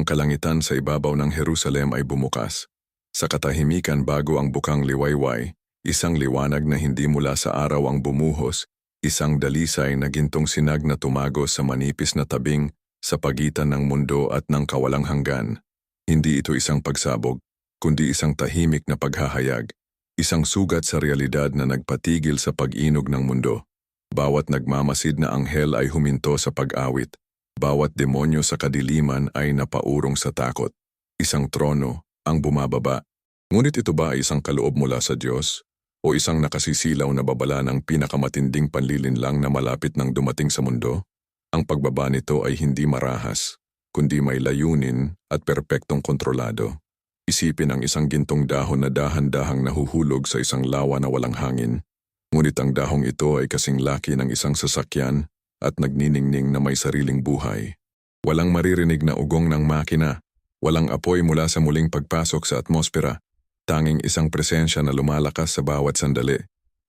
Ang kalangitan sa ibabaw ng Jerusalem ay bumukas. Sa katahimikan bago ang bukang liwayway, isang liwanag na hindi mula sa araw ang bumuhos, isang dalisay na gintong sinag na tumagos sa manipis na tabing sa pagitan ng mundo at ng kawalang hanggan. Hindi ito isang pagsabog, kundi isang tahimik na paghahayag, isang sugat sa realidad na nagpatigil sa pag-inog ng mundo. Bawat nagmamasid na anghel ay huminto sa pag-awit, bawat demonyo sa kadiliman ay napaurong sa takot. Isang trono ang bumababa. Ngunit ito ba ay isang kaloob mula sa Diyos? O isang nakasisilaw na babala ng pinakamatinding panlilinlang na malapit ng dumating sa mundo? Ang pagbaba nito ay hindi marahas, kundi may layunin at perpektong kontrolado. Isipin ang isang gintong dahon na dahan-dahang nahuhulog sa isang lawa na walang hangin. Ngunit ang dahong ito ay kasing laki ng isang sasakyan at nagniningning na may sariling buhay. Walang maririnig na ugong ng makina, walang apoy mula sa muling pagpasok sa atmosfera, tanging isang presensya na lumalakas sa bawat sandali,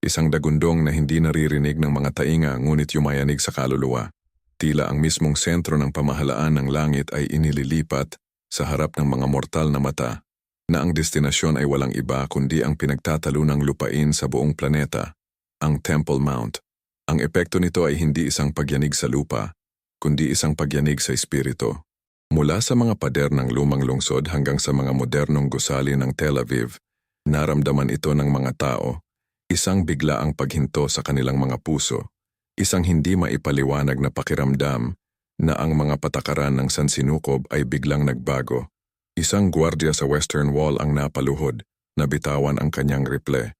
isang dagundong na hindi naririnig ng mga tainga ngunit yumayanig sa kaluluwa. Tila ang mismong sentro ng pamahalaan ng langit ay inililipat sa harap ng mga mortal na mata, na ang destinasyon ay walang iba kundi ang pinagtatalo ng lupain sa buong planeta, ang Temple Mount. Ang epekto nito ay hindi isang pagyanig sa lupa, kundi isang pagyanig sa espiritu. Mula sa mga pader ng lumang lungsod hanggang sa mga modernong gusali ng Tel Aviv, naramdaman ito ng mga tao, isang bigla ang paghinto sa kanilang mga puso, isang hindi maipaliwanag na pakiramdam na ang mga patakaran ng sansinukob ay biglang nagbago. Isang gwardya sa Western Wall ang napaluhod, nabitawan ang kanyang riple.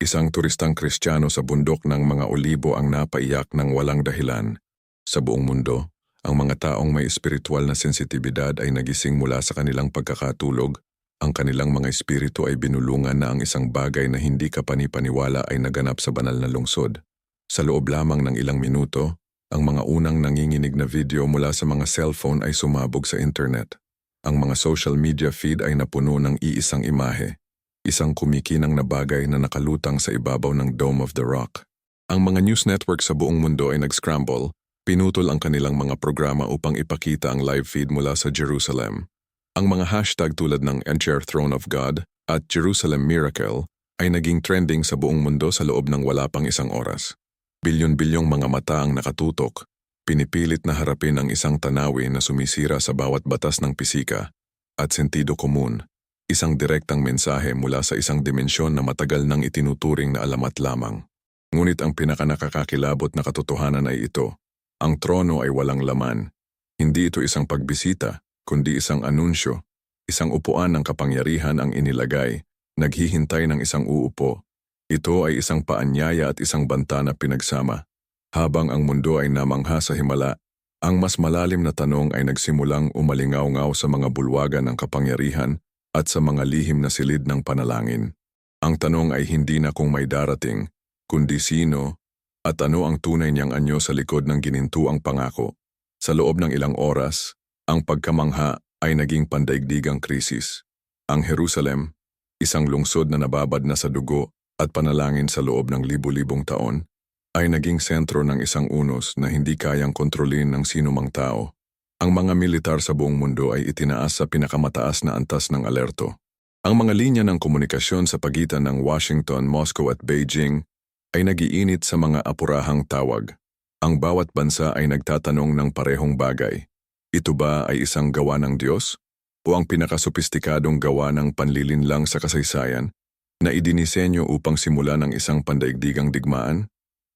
Isang turistang kristyano sa bundok ng mga olibo ang napaiyak ng walang dahilan. Sa buong mundo, ang mga taong may espiritual na sensitibidad ay nagising mula sa kanilang pagkakatulog. Ang kanilang mga espiritu ay binulungan na ang isang bagay na hindi kapanipaniwala ay naganap sa banal na lungsod. Sa loob lamang ng ilang minuto, ang mga unang nanginginig na video mula sa mga cellphone ay sumabog sa internet. Ang mga social media feed ay napuno ng iisang imahe, isang kumikinang na bagay na nakalutang sa ibabaw ng Dome of the Rock. Ang mga news network sa buong mundo ay nag-scramble, pinutol ang kanilang mga programa upang ipakita ang live feed mula sa Jerusalem. Ang mga hashtag tulad ng Enter Throne of God at Jerusalem Miracle ay naging trending sa buong mundo sa loob ng wala pang isang oras. Bilyon-bilyong mga mata ang nakatutok, pinipilit na harapin ang isang tanawi na sumisira sa bawat batas ng pisika at sentido komun, isang direktang mensahe mula sa isang dimensyon na matagal nang itinuturing na alamat lamang. Ngunit ang pinakanakakakilabot na katotohanan ay ito, ang trono ay walang laman. Hindi ito isang pagbisita, kundi isang anunsyo, isang upuan ng kapangyarihan ang inilagay, naghihintay ng isang uupo. Ito ay isang paanyaya at isang banta na pinagsama. Habang ang mundo ay namangha sa himala, ang mas malalim na tanong ay nagsimulang umalingaw-ngaw sa mga bulwagan ng kapangyarihan at sa mga lihim na silid ng panalangin. Ang tanong ay hindi na kung may darating, kundi sino at ano ang tunay niyang anyo sa likod ng ginintuang pangako. Sa loob ng ilang oras, ang pagkamangha ay naging pandaigdigang krisis. Ang Jerusalem, isang lungsod na nababad na sa dugo at panalangin sa loob ng libu-libong taon, ay naging sentro ng isang unos na hindi kayang kontrolin ng sinumang tao. Ang mga militar sa buong mundo ay itinaas sa pinakamataas na antas ng alerto. Ang mga linya ng komunikasyon sa pagitan ng Washington, Moscow at Beijing ay nagiinit sa mga apurahang tawag. Ang bawat bansa ay nagtatanong ng parehong bagay. Ito ba ay isang gawa ng Diyos? O ang pinakasopistikadong gawa ng panlilinlang sa kasaysayan na idinisenyo upang simulan ng isang pandaigdigang digmaan?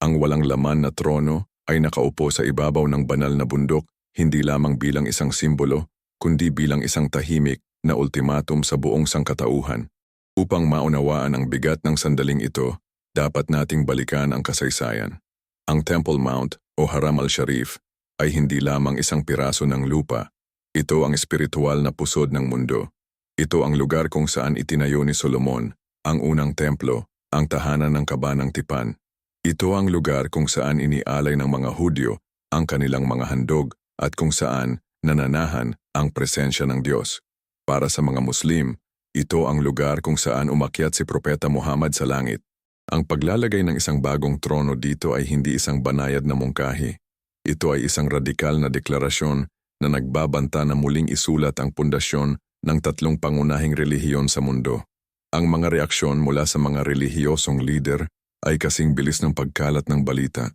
Ang walang laman na trono ay nakaupo sa ibabaw ng banal na bundok hindi lamang bilang isang simbolo, kundi bilang isang tahimik na ultimatum sa buong sangkatauhan. Upang maunawaan ang bigat ng sandaling ito, dapat nating balikan ang kasaysayan. Ang Temple Mount o Haram al-Sharif ay hindi lamang isang piraso ng lupa. Ito ang espiritual na pusod ng mundo. Ito ang lugar kung saan itinayo ni Solomon ang unang templo, ang tahanan ng kabanang tipan. Ito ang lugar kung saan inialay ng mga Hudyo ang kanilang mga handog at kung saan nananahan ang presensya ng Diyos. Para sa mga Muslim, ito ang lugar kung saan umakyat si Propeta Muhammad sa langit. Ang paglalagay ng isang bagong trono dito ay hindi isang banayad na mungkahi. Ito ay isang radikal na deklarasyon na nagbabanta na muling isulat ang pundasyon ng tatlong pangunahing relihiyon sa mundo. Ang mga reaksyon mula sa mga relihiyosong leader ay kasing bilis ng pagkalat ng balita.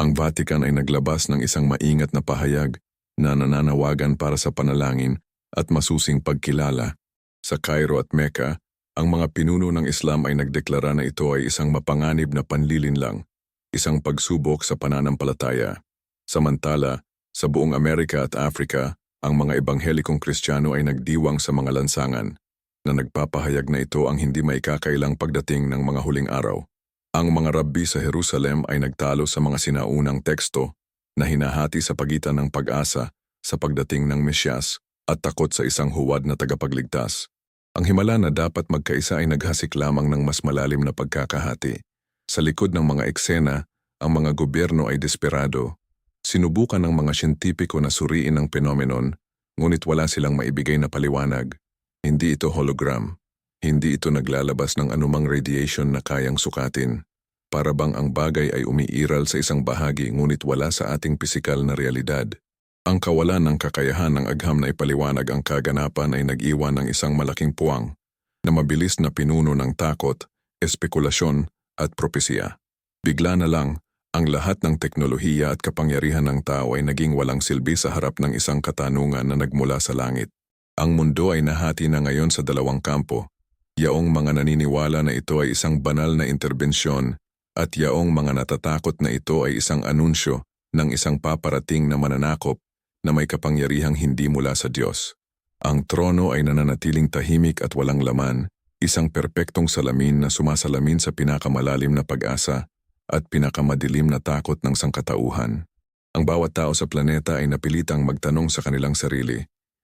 Ang Vatican ay naglabas ng isang maingat na pahayag na nananawagan para sa panalangin at masusing pagkilala. Sa Cairo at Mecca, ang mga pinuno ng Islam ay nagdeklara na ito ay isang mapanganib na panlilinlang, isang pagsubok sa pananampalataya. Samantala, sa buong Amerika at Africa, ang mga ebanghelikong Kristiyano ay nagdiwang sa mga lansangan na nagpapahayag na ito ang hindi maikakailang pagdating ng mga huling araw. Ang mga rabbi sa Jerusalem ay nagtalo sa mga sinaunang teksto na hinahati sa pagitan ng pag-asa sa pagdating ng Mesyas at takot sa isang huwad na tagapagligtas. Ang himala na dapat magkaisa ay naghasik lamang ng mas malalim na pagkakahati. Sa likod ng mga eksena, ang mga gobyerno ay desperado. Sinubukan ng mga siyentipiko na suriin ang phenomenon, ngunit wala silang maibigay na paliwanag. Hindi ito hologram. Hindi ito naglalabas ng anumang radiation na kayang sukatin. Para bang ang bagay ay umiiral sa isang bahagi ngunit wala sa ating pisikal na realidad. Ang kawalan ng kakayahan ng agham na ipaliwanag ang kaganapan ay nag-iwan ng isang malaking puwang na mabilis na pinuno ng takot, espekulasyon at propesya. Bigla na lang, ang lahat ng teknolohiya at kapangyarihan ng tao ay naging walang silbi sa harap ng isang katanungan na nagmula sa langit. Ang mundo ay nahati na ngayon sa dalawang kampo, yaong mga naniniwala na ito ay isang banal na interbensyon at yaong mga natatakot na ito ay isang anunsyo ng isang paparating na mananakop na may kapangyarihang hindi mula sa Diyos. Ang trono ay nananatiling tahimik at walang laman, isang perpektong salamin na sumasalamin sa pinakamalalim na pag-asa at pinakamadilim na takot ng sangkatauhan. Ang bawat tao sa planeta ay napilitang magtanong sa kanilang sarili,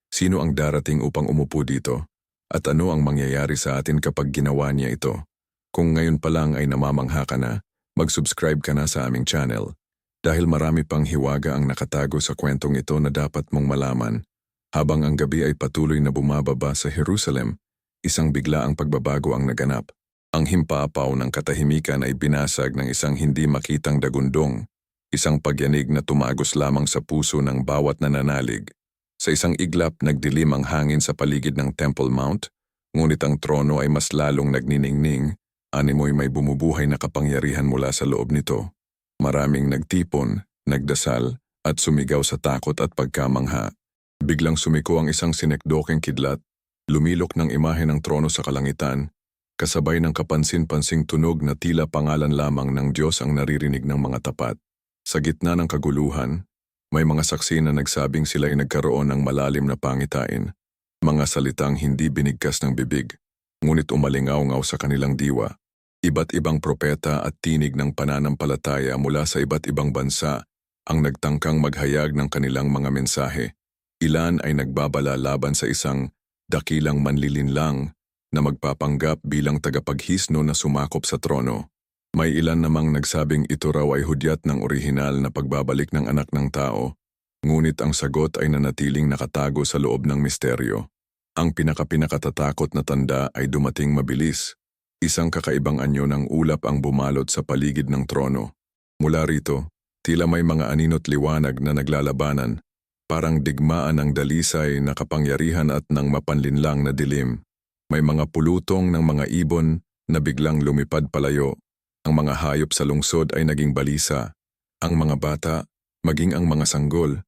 sino ang darating upang umupo dito? At ano ang mangyayari sa atin kapag ginawa niya ito? Kung ngayon pa lang ay namamangha ka na, mag-subscribe ka na sa aming channel. Dahil marami pang hiwaga ang nakatago sa kwentong ito na dapat mong malaman. Habang ang gabi ay patuloy na bumababa sa Jerusalem, isang bigla ang pagbabago ang naganap. Ang himpapaw ng katahimikan ay binasag ng isang hindi makitang dagundong, isang pagyanig na tumagos lamang sa puso ng bawat nananalig. Sa isang iglap nagdilim ang hangin sa paligid ng Temple Mount, ngunit ang trono ay mas lalong nagniningning, animoy may bumubuhay na kapangyarihan mula sa loob nito. Maraming nagtipon, nagdasal, at sumigaw sa takot at pagkamangha. Biglang sumiko ang isang sinekdokeng kidlat, lumilok ng imahe ng trono sa kalangitan, kasabay ng kapansin-pansing tunog na tila pangalan lamang ng Diyos ang naririnig ng mga tapat. Sa gitna ng kaguluhan, may mga saksi na nagsabing sila ay nagkaroon ng malalim na pangitain, mga salitang hindi binigkas ng bibig, ngunit umalingaw-ngaw sa kanilang diwa. Iba't ibang propeta at tinig ng pananampalataya mula sa iba't ibang bansa ang nagtangkang maghayag ng kanilang mga mensahe. Ilan ay nagbabala laban sa isang dakilang manlilinlang na magpapanggap bilang tagapaghisno na sumakop sa trono. May ilan namang nagsabing ito raw ay hudyat ng orihinal na pagbabalik ng anak ng tao, ngunit ang sagot ay nanatiling nakatago sa loob ng misteryo. Ang pinakapinakatatakot na tanda ay dumating mabilis. Isang kakaibang anyo ng ulap ang bumalot sa paligid ng trono. Mula rito, tila may mga aninot liwanag na naglalabanan, parang digmaan ng dalisay na kapangyarihan at ng mapanlinlang na dilim. May mga pulutong ng mga ibon na biglang lumipad palayo. Ang mga hayop sa lungsod ay naging balisa. Ang mga bata, maging ang mga sanggol,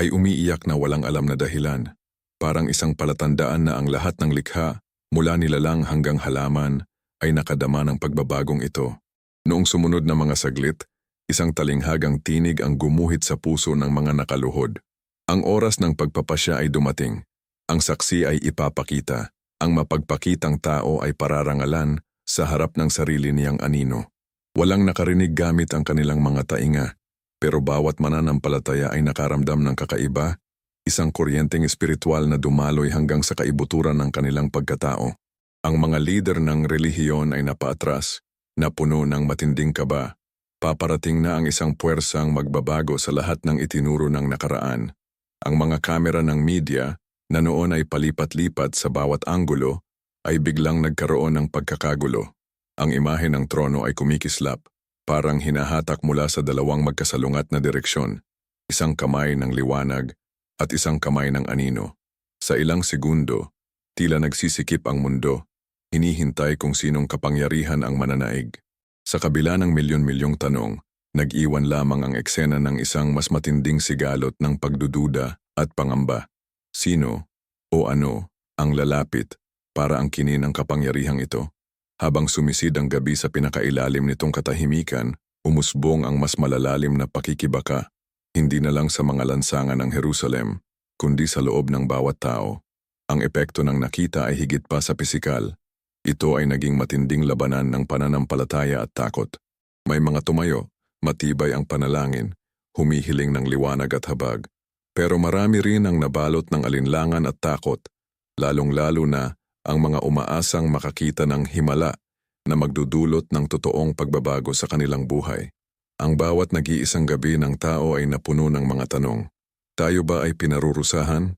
ay umiiyak na walang alam na dahilan. Parang isang palatandaan na ang lahat ng likha, mula nilalang hanggang halaman, ay nakadama ng pagbabagong ito. Noong sumunod na mga saglit, isang talinghagang tinig ang gumuhit sa puso ng mga nakaluhod. Ang oras ng pagpapasya ay dumating. Ang saksi ay ipapakita. Ang mapagpakitang tao ay pararangalan sa harap ng sarili niyang anino. Walang nakarinig gamit ang kanilang mga tainga, pero bawat mananampalataya ay nakaramdam ng kakaiba, isang kuryenteng espiritual na dumaloy hanggang sa kaibuturan ng kanilang pagkatao. Ang mga lider ng relihiyon ay napaatras, na puno ng matinding kaba. Paparating na ang isang puwersang magbabago sa lahat ng itinuro ng nakaraan. Ang mga kamera ng media, na noon ay palipat-lipat sa bawat anggulo, ay biglang nagkaroon ng pagkakagulo. Ang imahe ng trono ay kumikislap, parang hinahatak mula sa dalawang magkasalungat na direksyon. Isang kamay ng liwanag at isang kamay ng anino. Sa ilang segundo, tila nagsisikip ang mundo, hinihintay kung sinong kapangyarihan ang mananaig. Sa kabila ng milyon-milyong tanong, nag-iwan lamang ang eksena ng isang mas matinding sigalot ng pagdududa at pangamba. Sino o ano ang lalapit para ang kinin ng kapangyarihang ito? Habang sumisid ang gabi sa pinakailalim nitong katahimikan, umusbong ang mas malalalim na pakikibaka, hindi na lang sa mga lansangan ng Jerusalem, kundi sa loob ng bawat tao. Ang epekto ng nakita ay higit pa sa pisikal. Ito ay naging matinding labanan ng pananampalataya at takot. May mga tumayo, matibay ang panalangin, humihiling ng liwanag at habag. Pero marami rin ang nabalot ng alinlangan at takot, lalong-lalo na ang mga umaasang makakita ng himala na magdudulot ng totoong pagbabago sa kanilang buhay. Ang bawat nag-iisang gabi ng tao ay napuno ng mga tanong. Tayo ba ay pinarurusahan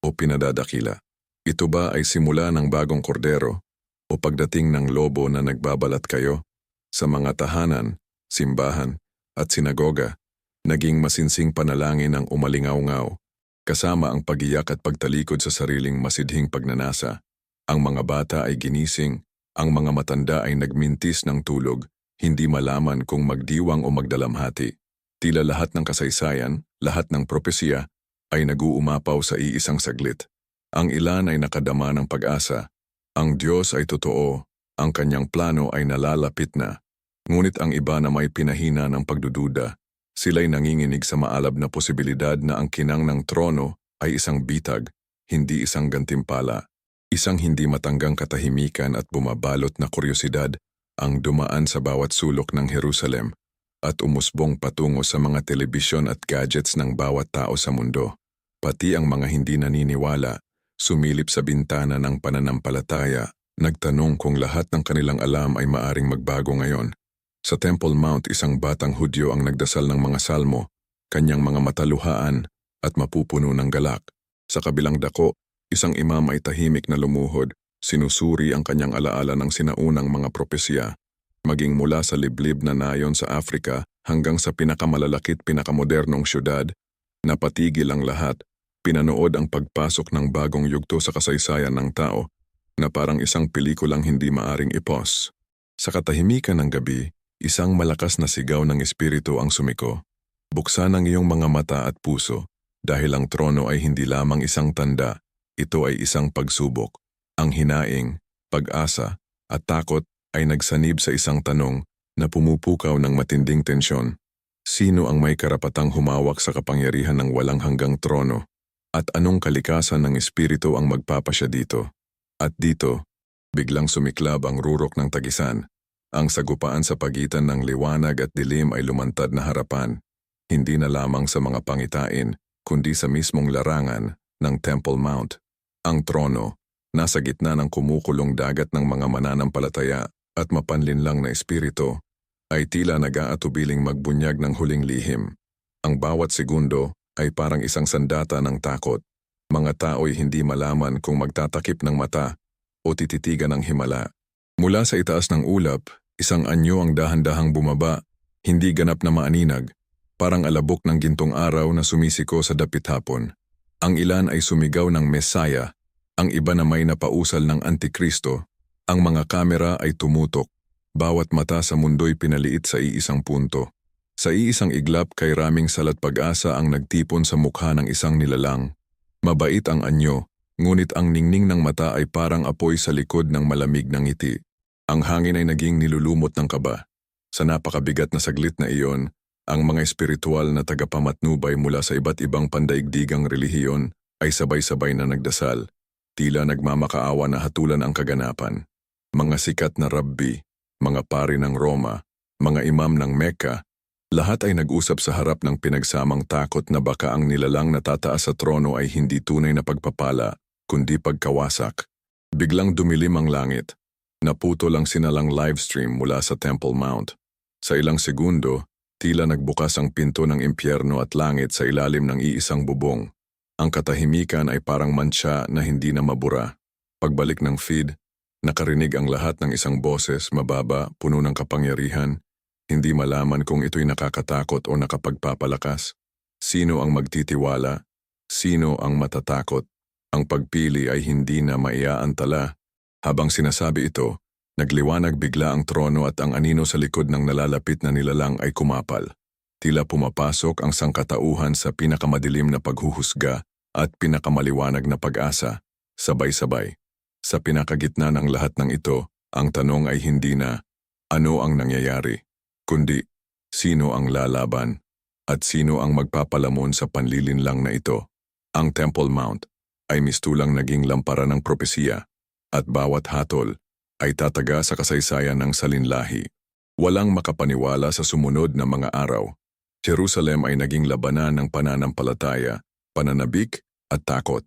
o pinadadakila? Ito ba ay simula ng bagong kordero o pagdating ng lobo na nagbabalat kayo? Sa mga tahanan, simbahan at sinagoga, naging masinsing panalangin ang umalingaw-ngaw, kasama ang pagiyak at pagtalikod sa sariling masidhing pagnanasa. Ang mga bata ay ginising, ang mga matanda ay nagmintis ng tulog, hindi malaman kung magdiwang o magdalamhati. Tila lahat ng kasaysayan, lahat ng propesya, ay naguumapaw sa iisang saglit. Ang ilan ay nakadama ng pag-asa. Ang Diyos ay totoo, ang kanyang plano ay nalalapit na. Ngunit ang iba na may pinahina ng pagdududa, sila'y nanginginig sa maalab na posibilidad na ang kinang ng trono ay isang bitag, hindi isang gantimpala. Isang hindi matanggang katahimikan at bumabalot na kuryosidad ang dumaan sa bawat sulok ng Jerusalem at umusbong patungo sa mga telebisyon at gadgets ng bawat tao sa mundo. Pati ang mga hindi naniniwala, sumilip sa bintana ng pananampalataya, nagtanong kung lahat ng kanilang alam ay maaring magbago ngayon. Sa Temple Mount isang batang Hudyo ang nagdasal ng mga salmo, kanyang mga mataluhaan at mapupuno ng galak. Sa kabilang dako, Isang imam ay tahimik na lumuhod, sinusuri ang kanyang alaala ng sinaunang mga propesya, maging mula sa liblib na nayon sa Afrika hanggang sa pinakamalalakit pinakamodernong syudad, napatigil ang lahat, pinanood ang pagpasok ng bagong yugto sa kasaysayan ng tao, na parang isang pelikulang hindi maaring ipos. Sa katahimikan ng gabi, isang malakas na sigaw ng espiritu ang sumiko. Buksan ang iyong mga mata at puso, dahil ang trono ay hindi lamang isang tanda, ito ay isang pagsubok. Ang hinaing, pag-asa, at takot ay nagsanib sa isang tanong na pumupukaw ng matinding tensyon. Sino ang may karapatang humawak sa kapangyarihan ng walang hanggang trono? At anong kalikasan ng espiritu ang magpapasya dito? At dito, biglang sumiklab ang rurok ng tagisan. Ang sagupaan sa pagitan ng liwanag at dilim ay lumantad na harapan, hindi na lamang sa mga pangitain, kundi sa mismong larangan ng Temple Mount. Ang trono, nasa gitna ng kumukulong dagat ng mga mananampalataya at mapanlinlang na espiritu, ay tila nag-aatubiling magbunyag ng huling lihim. Ang bawat segundo ay parang isang sandata ng takot. Mga tao'y hindi malaman kung magtatakip ng mata o tititigan ng himala. Mula sa itaas ng ulap, isang anyo ang dahan-dahang bumaba, hindi ganap na maaninag, parang alabok ng gintong araw na sumisiko sa dapit hapon. Ang ilan ay sumigaw ng Mesaya, ang iba na may napausal ng Antikristo. Ang mga kamera ay tumutok. Bawat mata sa mundo'y pinaliit sa iisang punto. Sa iisang iglap kay raming salat pag-asa ang nagtipon sa mukha ng isang nilalang. Mabait ang anyo, ngunit ang ningning ng mata ay parang apoy sa likod ng malamig ng ngiti. Ang hangin ay naging nilulumot ng kaba. Sa napakabigat na saglit na iyon, ang mga espiritual na tagapamatnubay mula sa iba't ibang pandaigdigang relihiyon ay sabay-sabay na nagdasal, tila nagmamakaawa na hatulan ang kaganapan. Mga sikat na rabbi, mga pari ng Roma, mga imam ng Mecca, lahat ay nag-usap sa harap ng pinagsamang takot na baka ang nilalang natataas sa trono ay hindi tunay na pagpapala, kundi pagkawasak. Biglang dumilim ang langit. Naputo lang sinalang livestream mula sa Temple Mount. Sa ilang segundo, Tila nagbukas ang pinto ng impyerno at langit sa ilalim ng iisang bubong. Ang katahimikan ay parang mantsa na hindi na mabura. Pagbalik ng feed, nakarinig ang lahat ng isang boses mababa, puno ng kapangyarihan. Hindi malaman kung ito'y nakakatakot o nakapagpapalakas. Sino ang magtitiwala? Sino ang matatakot? Ang pagpili ay hindi na maiaantala. Habang sinasabi ito, nagliwanag bigla ang trono at ang anino sa likod ng nalalapit na nilalang ay kumapal. Tila pumapasok ang sangkatauhan sa pinakamadilim na paghuhusga at pinakamaliwanag na pag-asa, sabay-sabay. Sa pinakagitna ng lahat ng ito, ang tanong ay hindi na, ano ang nangyayari, kundi, sino ang lalaban, at sino ang magpapalamon sa panlilinlang na ito. Ang Temple Mount ay mistulang naging lampara ng propesiya, at bawat hatol ay tataga sa kasaysayan ng salinlahi. Walang makapaniwala sa sumunod na mga araw. Jerusalem ay naging labanan ng pananampalataya, pananabik at takot.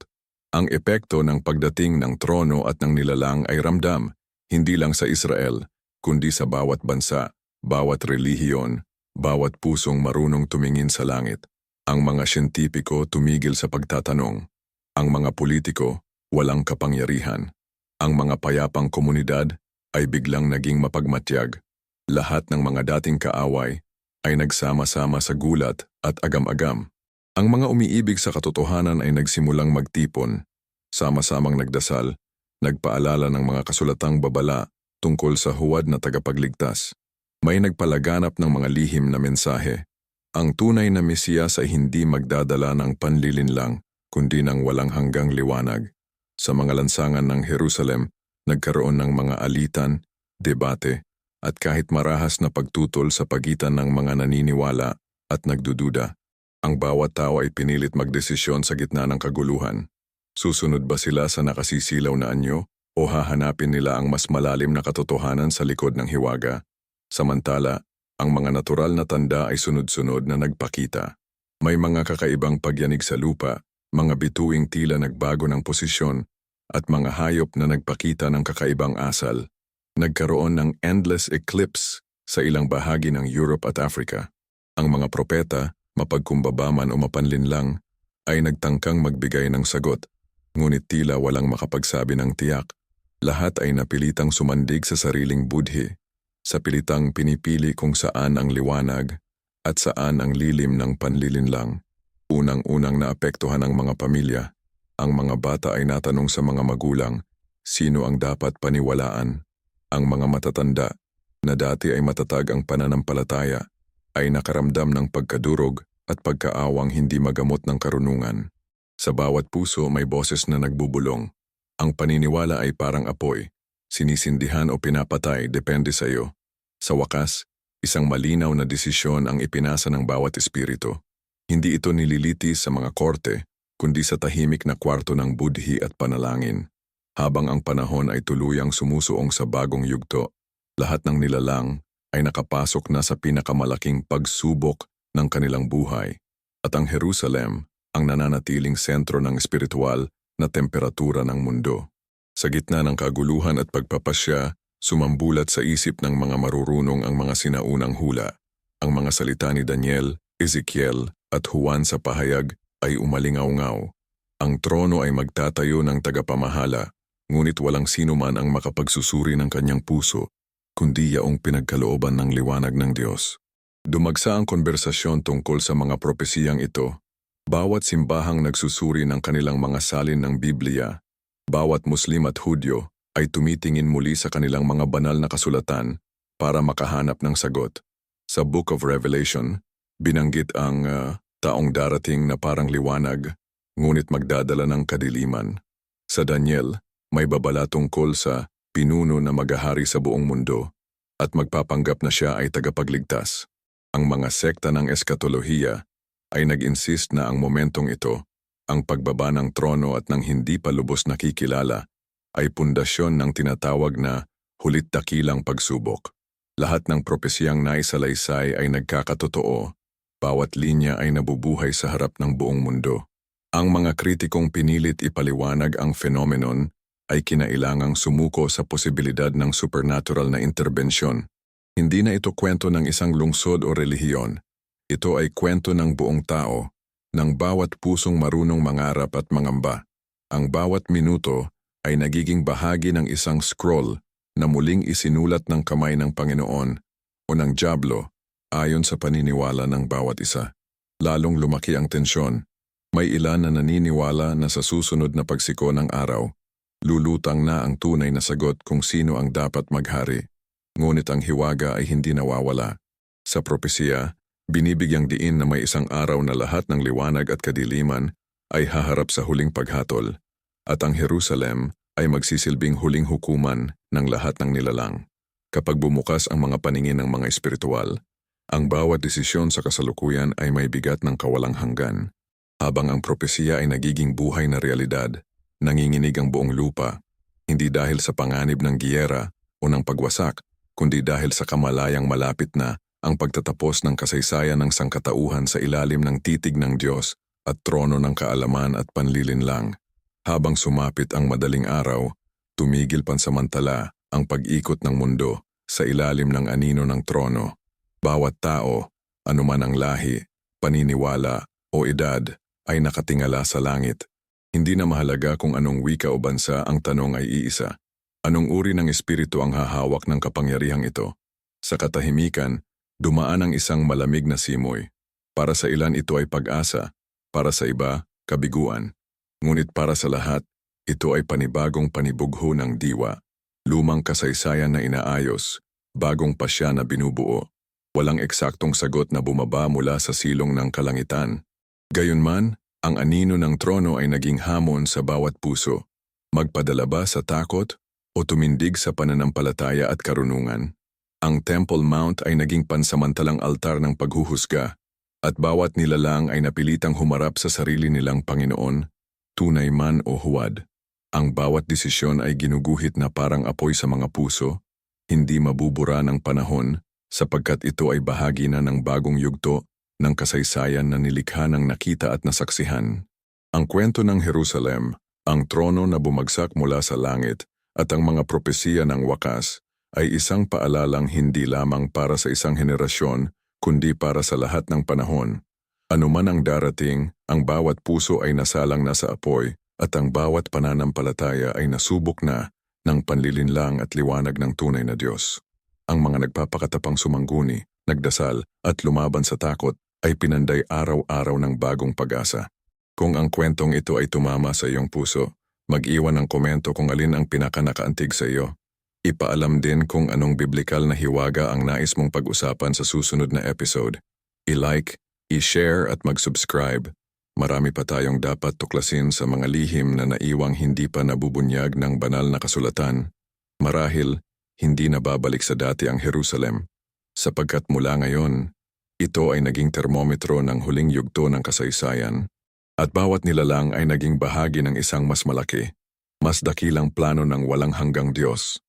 Ang epekto ng pagdating ng trono at ng nilalang ay ramdam, hindi lang sa Israel, kundi sa bawat bansa, bawat relihiyon, bawat pusong marunong tumingin sa langit. Ang mga siyentipiko tumigil sa pagtatanong. Ang mga politiko, walang kapangyarihan. Ang mga payapang komunidad ay biglang naging mapagmatyag. Lahat ng mga dating kaaway ay nagsama-sama sa gulat at agam-agam. Ang mga umiibig sa katotohanan ay nagsimulang magtipon, sama-samang nagdasal, nagpaalala ng mga kasulatang babala tungkol sa huwad na tagapagligtas. May nagpalaganap ng mga lihim na mensahe. Ang tunay na Mesiyas ay hindi magdadala ng panlilinlang, kundi ng walang hanggang liwanag. Sa mga lansangan ng Jerusalem, nagkaroon ng mga alitan, debate, at kahit marahas na pagtutol sa pagitan ng mga naniniwala at nagdududa. Ang bawat tao ay pinilit magdesisyon sa gitna ng kaguluhan. Susunod ba sila sa nakasisilaw na anyo o hahanapin nila ang mas malalim na katotohanan sa likod ng hiwaga? Samantala, ang mga natural na tanda ay sunod-sunod na nagpakita. May mga kakaibang pagyanig sa lupa, mga bituing tila nagbago ng posisyon, at mga hayop na nagpakita ng kakaibang asal. Nagkaroon ng endless eclipse sa ilang bahagi ng Europe at Africa. Ang mga propeta mapagkumbaba man o mapanlinlang, ay nagtangkang magbigay ng sagot, ngunit tila walang makapagsabi ng tiyak. Lahat ay napilitang sumandig sa sariling budhi, sa pilitang pinipili kung saan ang liwanag at saan ang lilim ng panlilinlang. Unang-unang naapektuhan ang mga pamilya, ang mga bata ay natanong sa mga magulang, sino ang dapat paniwalaan. Ang mga matatanda, na dati ay matatag ang pananampalataya, ay nakaramdam ng pagkadurog at pagkaawang hindi magamot ng karunungan. Sa bawat puso may boses na nagbubulong. Ang paniniwala ay parang apoy, sinisindihan o pinapatay depende sa iyo. Sa wakas, isang malinaw na desisyon ang ipinasa ng bawat espiritu. Hindi ito nililitis sa mga korte, kundi sa tahimik na kwarto ng budhi at panalangin. Habang ang panahon ay tuluyang sumusuong sa bagong yugto, lahat ng nilalang ay nakapasok na sa pinakamalaking pagsubok ng kanilang buhay at ang Jerusalem ang nananatiling sentro ng espiritual na temperatura ng mundo. Sa gitna ng kaguluhan at pagpapasya, sumambulat sa isip ng mga marurunong ang mga sinaunang hula. Ang mga salita ni Daniel, Ezekiel at Juan sa pahayag ay umalingaw-ngaw. Ang trono ay magtatayo ng tagapamahala, ngunit walang sino man ang makapagsusuri ng kanyang puso, kundi yaong pinagkalooban ng liwanag ng Diyos. Dumagsa ang konversasyon tungkol sa mga propesiyang ito. Bawat simbahang nagsusuri ng kanilang mga salin ng Biblia, bawat Muslim at Hudyo ay tumitingin muli sa kanilang mga banal na kasulatan para makahanap ng sagot. Sa Book of Revelation, binanggit ang uh, taong darating na parang liwanag, ngunit magdadala ng kadiliman. Sa Daniel, may babala tungkol sa pinuno na magahari sa buong mundo at magpapanggap na siya ay tagapagligtas. Ang mga sekta ng eskatolohiya ay nag-insist na ang momentong ito, ang pagbaba ng trono at ng hindi pa lubos nakikilala, ay pundasyon ng tinatawag na hulit dakilang pagsubok. Lahat ng propesiyang naisalaysay ay nagkakatotoo, bawat linya ay nabubuhay sa harap ng buong mundo. Ang mga kritikong pinilit ipaliwanag ang phenomenon ay kinailangang sumuko sa posibilidad ng supernatural na interbensyon. Hindi na ito kwento ng isang lungsod o relihiyon. Ito ay kwento ng buong tao, ng bawat pusong marunong mangarap at mangamba. Ang bawat minuto ay nagiging bahagi ng isang scroll na muling isinulat ng kamay ng Panginoon o ng Diablo ayon sa paniniwala ng bawat isa. Lalong lumaki ang tensyon. May ilan na naniniwala na sa susunod na pagsiko ng araw, lulutang na ang tunay na sagot kung sino ang dapat maghari. Ngunit ang hiwaga ay hindi nawawala. Sa propesiya, binibigyang diin na may isang araw na lahat ng liwanag at kadiliman ay haharap sa huling paghatol, at ang Jerusalem ay magsisilbing huling hukuman ng lahat ng nilalang. Kapag bumukas ang mga paningin ng mga espiritual, ang bawat desisyon sa kasalukuyan ay may bigat ng kawalang hanggan. Habang ang propesiya ay nagiging buhay na realidad, nanginginig ang buong lupa, hindi dahil sa panganib ng giyera o ng pagwasak, kundi dahil sa kamalayang malapit na ang pagtatapos ng kasaysayan ng sangkatauhan sa ilalim ng titig ng Diyos at trono ng kaalaman at panlilinlang. Habang sumapit ang madaling araw, tumigil pansamantala ang pag-ikot ng mundo sa ilalim ng anino ng trono. Bawat tao, anuman ang lahi, paniniwala o edad, ay nakatingala sa langit. Hindi na mahalaga kung anong wika o bansa ang tanong ay iisa. Anong uri ng espiritu ang hahawak ng kapangyarihang ito? Sa katahimikan, dumaan ang isang malamig na simoy. Para sa ilan ito ay pag-asa, para sa iba, kabiguan. Ngunit para sa lahat, ito ay panibagong panibugho ng diwa. Lumang kasaysayan na inaayos, bagong pasya na binubuo. Walang eksaktong sagot na bumaba mula sa silong ng kalangitan. Gayunman, ang anino ng trono ay naging hamon sa bawat puso. Magpadala ba sa takot o tumindig sa pananampalataya at karunungan? Ang Temple Mount ay naging pansamantalang altar ng paghuhusga at bawat nilalang ay napilitang humarap sa sarili nilang Panginoon, tunay man o huwad. Ang bawat desisyon ay ginuguhit na parang apoy sa mga puso, hindi mabubura ng panahon sapagkat ito ay bahagi na ng bagong yugto ng kasaysayan na nilikha ng nakita at nasaksihan. Ang kwento ng Jerusalem, ang trono na bumagsak mula sa langit at ang mga propesiya ng wakas ay isang paalalang hindi lamang para sa isang henerasyon kundi para sa lahat ng panahon. Anuman ang darating, ang bawat puso ay nasalang na sa apoy at ang bawat pananampalataya ay nasubok na ng panlilinlang at liwanag ng tunay na Diyos. Ang mga nagpapakatapang sumangguni, nagdasal at lumaban sa takot ay pinanday araw-araw ng bagong pag-asa. Kung ang kwentong ito ay tumama sa iyong puso, mag-iwan ng komento kung alin ang pinakanakaantig sa iyo. Ipaalam din kung anong biblikal na hiwaga ang nais mong pag-usapan sa susunod na episode. I-like, i-share at mag-subscribe. Marami pa tayong dapat tuklasin sa mga lihim na naiwang hindi pa nabubunyag ng banal na kasulatan. Marahil, hindi na babalik sa dati ang Jerusalem, sapagkat mula ngayon, ito ay naging termometro ng huling yugto ng kasaysayan, at bawat nilalang ay naging bahagi ng isang mas malaki, mas dakilang plano ng walang hanggang Diyos.